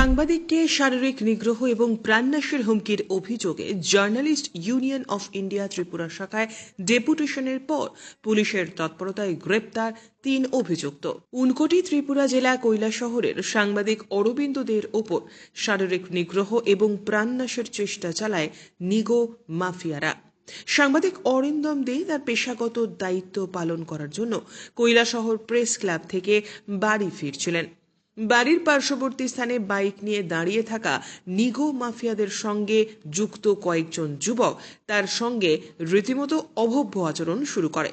সাংবাদিককে শারীরিক নিগ্রহ এবং প্রাণনাশের হুমকির অভিযোগে Journalist Union of India Tripura শাখায় ডেপুটেশনের পর পুলিশের তৎপরতায় গ্রেপ্তার তিন অভিযুক্ত। উনকোটি ত্রিপুরা জেলা কৈলা শহরের সাংবাদিক অরবিন্দ দের ওপর শারীরিক নিগ্রহ এবং প্রাণনাশের চেষ্টা চালায় নিগো মাফিয়ারা। সাংবাদিক অরিন্দম দে তার পেশাগত দায়িত্ব পালন করার জন্য কৈলাসহর প্রেস ক্লাব থেকে বাড়ি ফিরছিলেন। বাড়ির পার্শ্ববর্তী স্থানে বাইক নিয়ে দাঁড়িয়ে থাকা নিগো মাফিয়াদের সঙ্গে যুক্ত কয়েকজন যুবক তার সঙ্গে রীতিমতো অভব্য আচরণ শুরু করে।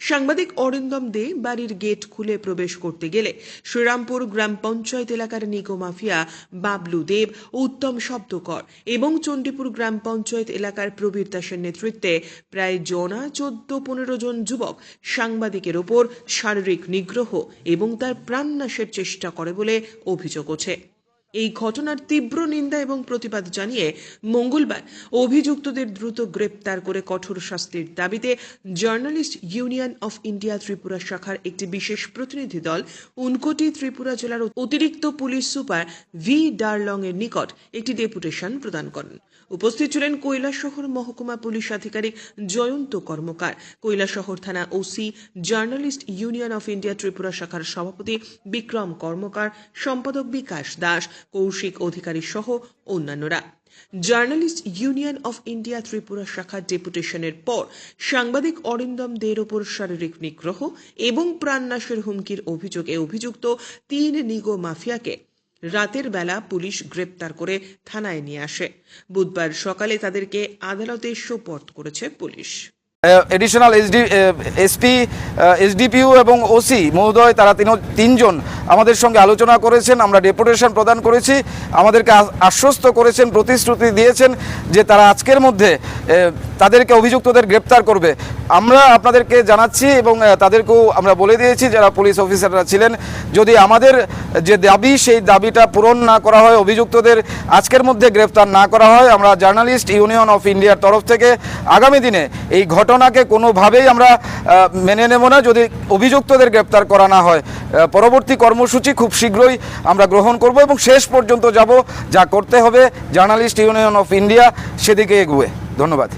সাংবাদিক অরিন্দম দে বাড়ির গেট খুলে প্রবেশ করতে গেলে শ্রীরামপুর গ্রাম পঞ্চায়েত এলাকার নিগো মাফিয়া বাবলু দেব উত্তম শব্দকর এবং চণ্ডীপুর গ্রাম পঞ্চায়েত এলাকার প্রবীর দাসের নেতৃত্বে প্রায় জনা চোদ্দ পনেরো জন যুবক সাংবাদিকের ওপর শারীরিক নিগ্রহ এবং তার প্রাণনাশের চেষ্টা করে বলে অভিযোগ আছে এই ঘটনার তীব্র নিন্দা এবং প্রতিবাদ জানিয়ে মঙ্গলবার অভিযুক্তদের দ্রুত গ্রেপ্তার করে কঠোর শাস্তির দাবিতে Journalist Union of India Tripura শাখার একটি বিশেষ প্রতিনিধি দল উনকোটি ত্রিপুরা জেলার অতিরিক্ত পুলিশ সুপার ভি ডারলং এর নিকট একটি ডেপুটেশন প্রদান করেন। উপস্থিত ছিলেন কৈলাসহর মহকুমা পুলিশ আধিকারিক জয়ন্ত কর্মকার। কৈলাসহর থানা OC, Journalist Union of India Tripura শাখার সভাপতি বিক্রম কর্মকার, সম্পাদক বিকাশ দাস কৌশিক অধিকারী সহ অন্যান্যরা। Journalist Union of India Tripura শাখার ডেপুটেশনের পর সাংবাদিক অরিন্দম দের ওপর শারীরিক নিগ্রহ এবং প্রাণনাশের হুমকির অভিযোগে অভিযুক্ত তিন নিগো মাফিয়াকে রাতের বেলা পুলিশ গ্রেপ্তার করে থানায় নিয়ে আসে। বুধবার সকালে তাদেরকে আদালতে সোপর্দ করেছে police. Additional SD SP SDPO এবং ওসি মহোদয়, তারা তিন তিনজন আমাদের সঙ্গে আলোচনা করেছেন, আমরা ডেপুটেশন প্রদান করেছি, আমাদেরকে আশ্বস্ত করেছেন, প্রতিশ্রুতি দিয়েছেন যে তারা আজকের মধ্যে তাদেরকে অভিযুক্তদের গ্রেপ্তার করবে। আমরা আপনাদেরকে জানাচ্ছি এবং তাদেরকেও আমরা বলে দিয়েছি যারা পুলিশ অফিসাররা ছিলেন, যদি আমাদের যে দাবি, সেই দাবিটা পূরণ না করা হয়, অভিযুক্তদের আজকের মধ্যে গ্রেপ্তার না করা হয়, আমরা জার্নালিস্ট ইউনিয়ন অফ ইন্ডিয়ার তরফ থেকে আগামী দিনে এই ঘটনাকে কোনোভাবেই আমরা মেনে নেব না যদি অভিযুক্তদের গ্রেপ্তার করা না হয়। পরবর্তী পরবর্তী কর্মসূচি খুব শীঘ্রই আমরা গ্রহণ করব এবং শেষ পর্যন্ত যাব। যা করতে হবে জার্নালিস্ট ইউনিয়ন অফ ইন্ডিয়া, সেদিকে এগুয়ে। ধন্যবাদ।